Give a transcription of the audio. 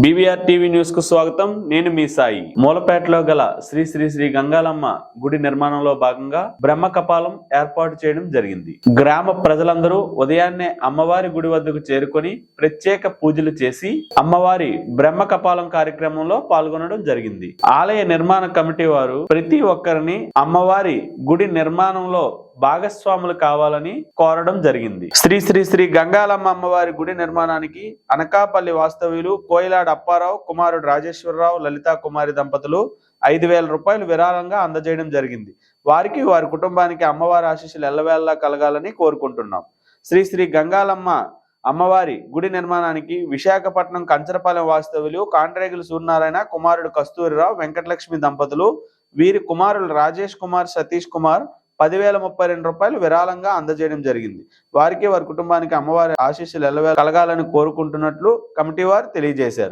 BVR TV న్యూస్కు స్వాగతం. నేను మీ సాయి. మూలపేటలో గల శ్రీ శ్రీ శ్రీ గంగాలమ్మ గుడి నిర్మాణంలో భాగంగా బ్రహ్మ కపాలం ఏర్పాటు చేయడం జరిగింది. గ్రామ ప్రజలందరూ ఉదయాన్నే అమ్మవారి గుడి వద్దకు చేరుకొని ప్రత్యేక పూజలు చేసి అమ్మవారి బ్రహ్మ కపాలం కార్యక్రమంలో పాల్గొనడం జరిగింది. ఆలయ నిర్మాణ కమిటీ వారు ప్రతి ఒక్కరిని అమ్మవారి గుడి నిర్మాణంలో భాగస్వాములు కావాలని కోరడం జరిగింది. శ్రీ శ్రీ శ్రీ గంగాలమ్మ అమ్మవారి గుడి నిర్మాణానికి అనకాపల్లి వాస్తవ్యులు కోయిలాడ అప్పారావు కుమారుడు రాజేశ్వరరావు లలితా కుమారి దంపతులు ఐదు వేల రూపాయలు విరాళంగా అందజేయడం జరిగింది. వారికి వారి కుటుంబానికి అమ్మవారి ఆశీస్సులు ఎల్లవేళలా కలగాలని కోరుకుంటున్నాం. శ్రీ శ్రీ గంగాలమ్మ అమ్మవారి గుడి నిర్మాణానికి విశాఖపట్నం కంచరపాలెం వాస్తవ్యులు కాండ్రేగులు సూర్యనారాయణ కుమారుడు కస్తూరిరావు వెంకటలక్ష్మి దంపతులు వీరి కుమారులు రాజేష్ కుమార్ సతీష్ కుమార్ పదివేల ముప్పై రెండు రూపాయలు విరాళంగా అందజేయడం జరిగింది. వారికి వారి కుటుంబానికి అమ్మవారి ఆశీస్సులు ఎల్లవేళ కలగాలని కోరుకుంటున్నట్లు కమిటీ వారు తెలియజేశారు.